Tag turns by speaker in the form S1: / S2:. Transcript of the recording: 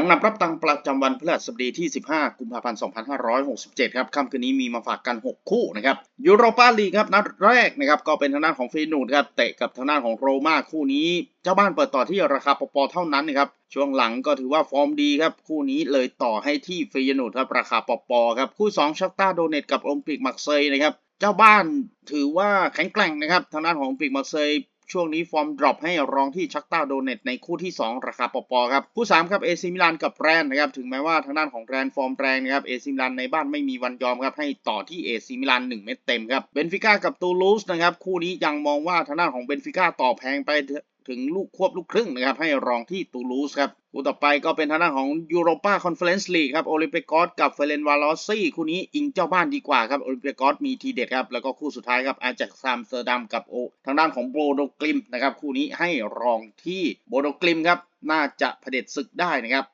S1: จังนำรับตังประจำวันพฤหัสบดีที่ 15 กุมภาพันธ์ 2567 ครับ ค่ำคืนนี้มีมาฝากกัน 6 คู่นะครับ ยูโรปาลีกครับ นัดแรกนะครับก็เป็นทางด้านของฟีนูดครับ เตะกับทางด้านของโรม่าคู่นี้ เจ้าบ้านเปิดต่อที่ราคาปปเท่านั้นนะครับ ช่วงหลังก็ถือว่าฟอร์มดีครับ คู่นี้เลยต่อให้ที่ฟีนูดครับราคาปปครับ คู่ 2 ชักตาโดเนตกับโอลิมปิกมักเซยนะครับ เจ้าบ้านถือว่าแข็งแกร่งนะครับ ทางด้านของโอลิมปิกมักเซย ช่วงนี้ฟอร์มดรอปให้รองที่ชักต้าโดเนตในคู่ที่ 2 ราคาปปครับ คู่ 3 ครับเอซิมิลานกับแรนนะครับ ถึงแม้ว่าทางด้านของแรนฟอร์มแรงนะครับเอซิมิลานในบ้านไม่มีวันยอมครับ ให้ต่อที่เอซิมิลาน1เม็ดเต็มครับเบนฟิก้ากับตูลูสนะครับ คู่นี้ยังมองว่าทางด้านของเบนฟิก้าต่อแพงไป ถึงลูกควบลูกครึ่งนะครับ ให้รองที่ตูลูสครับคู่ต่อไปก็เป็นทางด้านของยูโรปาคอนเฟอเรนซ์ลีกครับโอลิมปิกอสกับเฟเรนวาลอซี่คู่นี้อิงเจ้าบ้านดีกว่าครับโอลิมปิกอสมีทีเด็ดครับ แล้วก็คู่สุดท้ายครับอาจากซามเซอร์ดัมกับโอทางด้านของโบโดกลิมนะครับคู่นี้ให้รองที่โบโดกลิมครับน่าจะเผด็จศึกได้นะครับ